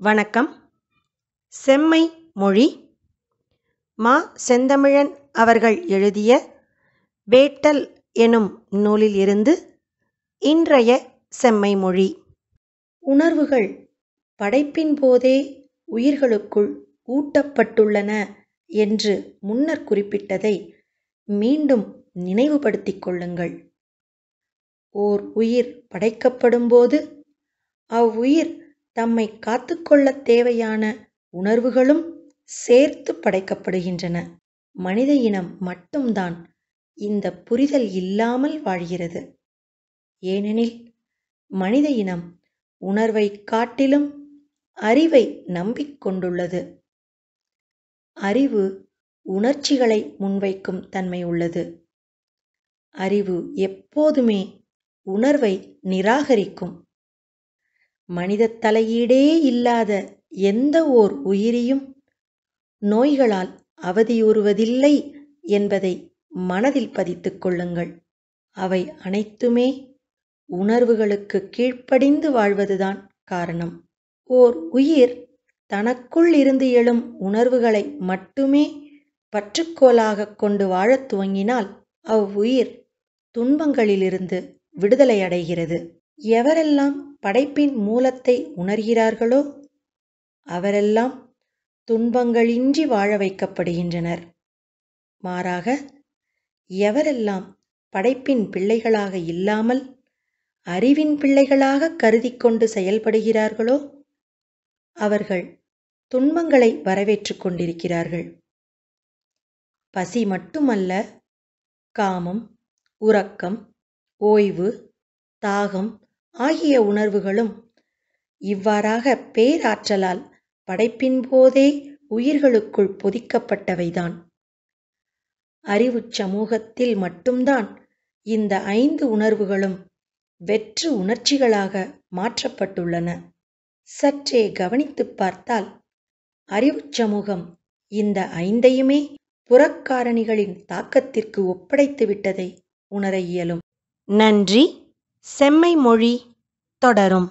வணக்கம். செம்மை மொழி. மா. செந்தமிழன் அவர்கள் எழுதிய வேட்டல் எனும் நூலில் இருந்து இன்றைய செம்மை மொழி. உணர்வுகள் படைப்பின் போதே உயிர்களுக்குள் ஊட்டப்பட்டுள்ளன என்று முன்னர் குறிப்பிட்டதை மீண்டும் நினைவுபடுத்திக் கொள்ளுங்கள். ஓர் உயிர் படைக்கப்படும்போது அவ்வுயிர் தம்மை காத்துக்கொள்ளத் தேவையான உணர்வுகளும் சேர்த்து படைக்கப்படுகின்றன. மனித இனம் மட்டும்தான் இந்த புரிதல் இல்லாமல் வாழ்கிறது. ஏனெனில் மனித இனம் உணர்வைக் காட்டிலும் அறிவை நம்பிக்கொண்டுள்ளது அறிவு உணர்ச்சிகளை முன்வைக்கும் தன்மை உள்ளது. அறிவு எப்போதுமே உணர்வை நிராகரிக்கும் மனிதத் தலையீடே இல்லாத எந்த ஓர் உயிரியும் நோய்களால் அவதியுறுவதில்லை என்பதை மனதில் பதித்துக் கொள்ளுங்கள். அவை அனைத்துமே உணர்வுகளுக்கு கீழ்ப்படிந்து வாழ்வதுதான் காரணம். ஓர் உயிர் தனக்குள் இருந்து எழும் உணர்வுகளை மட்டுமே பற்றுக்கோலாகக் கொண்டு வாழத் துவங்கினால் அவ்வுயிர் துன்பங்களிலிருந்து விடுதலை அடைகிறது. எவரெல்லாம் படைப்பின் மூலத்தை உணர்கிறார்களோ? அவரெல்லாம் துன்பங்களின்றி வாழ வைக்கப்படுகின்றனர். மாறாக எவரெல்லாம் படைப்பின் பிள்ளைகளாக இல்லாமல் அறிவின் பிள்ளைகளாக கருதி கொண்டு செயல்படுகிறார்களோ அவர்கள் துன்பங்களை வரவேற்றுக் கொண்டிருக்கிறார்கள். பசி மட்டுமல்ல காமம் உறக்கம் ஓய்வு தாகம் ஆகிய உணர்வுகளும் இவ்வாறாக பேராற்றலால் படைப்பின் போதே உயிர்களுக்குள் பொதிக்கப்பட்டவைதான். அறிவுச் சமூகத்தில் மட்டும்தான் இந்த ஐந்து உணர்வுகளும் வெற்று உணர்ச்சிகளாக மாற்றப்பட்டுள்ளன. சற்றே கவனித்துப் பார்த்தால் அறிவுச் சமூகம் இந்த ஐந்தையுமே புறக்காரணிகளின் தாக்கத்திற்கு ஒப்படைத்து விட்டதை உணர இயலும். நன்றி. செம்மை மொழி தொடரும்.